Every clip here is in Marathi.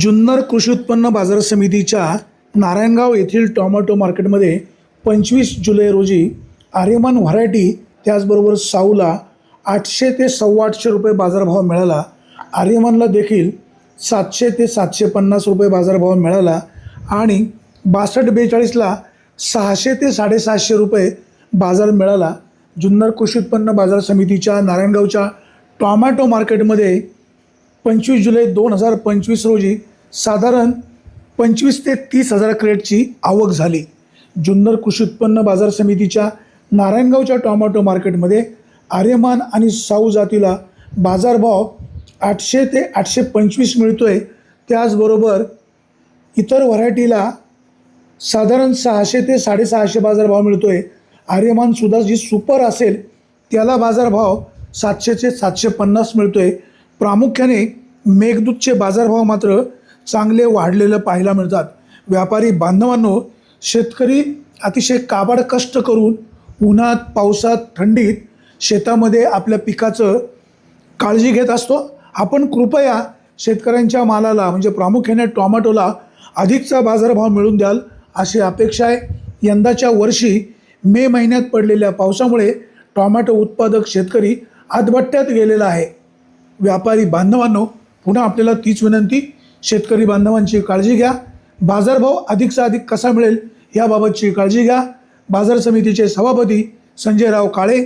जुन्नर कृषी उत्पन्न बाजार समितीच्या नारायणगाव येथील टॉमॅटो मार्केटमध्ये पंचवीस जुलै रोजी आर्यमान व्हरायटी त्याचबरोबर साऊला आठशे ते सव्वा आठशे रुपये बाजारभाव मिळाला. आर्यमानला देखील सातशे ते सातशे पन्नास रुपये बाजारभाव मिळाला आणि बासष्ट बेचाळीसला सहाशे ते साडेसहाशे रुपये बाजार मिळाला. जुन्नर कृषी उत्पन्न बाजार समितीच्या नारायणगावच्या टॉमॅटो मार्केटमध्ये पंचवीस जुलै दोन हजार पंचवीस रोजी साधारण पंचवीस ते तीस हजार क्रेटची आवक झाली. जुन्नर कृषी उत्पन्न बाजार समितीच्या नारायणगावच्या टॉमॅटो मार्केटमध्ये आर्यमान आणि साऊ जातीला बाजारभाव आठशे ते आठशे पंचवीस मिळतो आहे त्याचबरोबर इतर व्हरायटीला साधारण सहाशे ते साडेसहाशे बाजारभाव मिळतो आहे आर्यमानसुद्धा जी सुपर असेल त्याला बाजारभाव सातशे ते सातशे पन्नास मिळतो आहे प्रामुख्याने मेघदूतचे बाजारभाव मात्र चांगले वाढलेलं पाहायला मिळतात. व्यापारी बांधवांनो शेतकरी अतिशय काबाड कष्ट करून उन्हात पावसात थंडीत शेतामध्ये आपल्या पिकाचं काळजी घेत असतो. आपण कृपया शेतकऱ्यांच्या मालाला म्हणजे प्रामुख्याने टोमॅटोला अधिकचा बाजारभाव मिळून द्याल अशी अपेक्षा आहे. यंदाच्या वर्षी मे महिन्यात पडलेल्या पावसामुळे टॉमॅटो उत्पादक शेतकरी आदबट्ट्यात गेलेला आहे. व्यापारी बांधवांनो पुन्हा आपल्याला तीच विनंती शेतकरी बांधवांची काळजी घ्या. बाजारभाव अधिकचा अधिक कसा मिळेल याबाबतची काळजी घ्या. बाजार समितीचे सभापती संजयराव काळे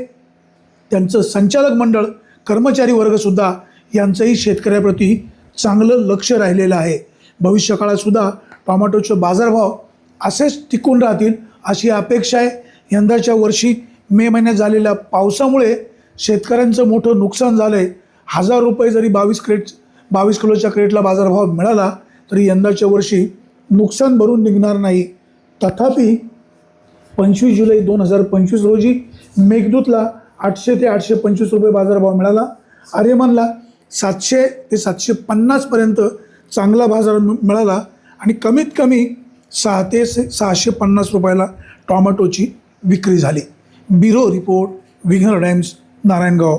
त्यांचं संचालक मंडळ कर्मचारी वर्गसुद्धा यांचंही शेतकऱ्याप्रती चांगलं लक्ष राहिलेलं आहे. भविष्य काळातसुद्धा टोमॅटोचे बाजारभाव असेच टिकून राहतील अशी अपेक्षा आहे. यंदाच्या वर्षी मे महिन्यात झालेल्या पावसामुळे शेतकऱ्यांचं मोठं नुकसान झालं आहे हजार रुपये जरी बावीस क्रेट बावीस किलोच्या क्रेटला बाजारभाव मिळाला तरी यंदाच्या वर्षी नुकसान भरून निघणार नाही. तथापि पंचवीस जुलै दोन हजार पंचवीस रोजी मेघदूतला आठशे ते आठशे पंचवीस रुपये बाजारभाव मिळाला. आर्यमानला सातशे ते सातशे पन्नासपर्यंत चांगला बाजार मिळाला आणि कमीत कमी सहा ते सहाशे पन्नास रुपयाला टॉमॅटोची विक्री झाली. ब्युरो रिपोर्ट विघ्नर टाइम्स नारायणगाव.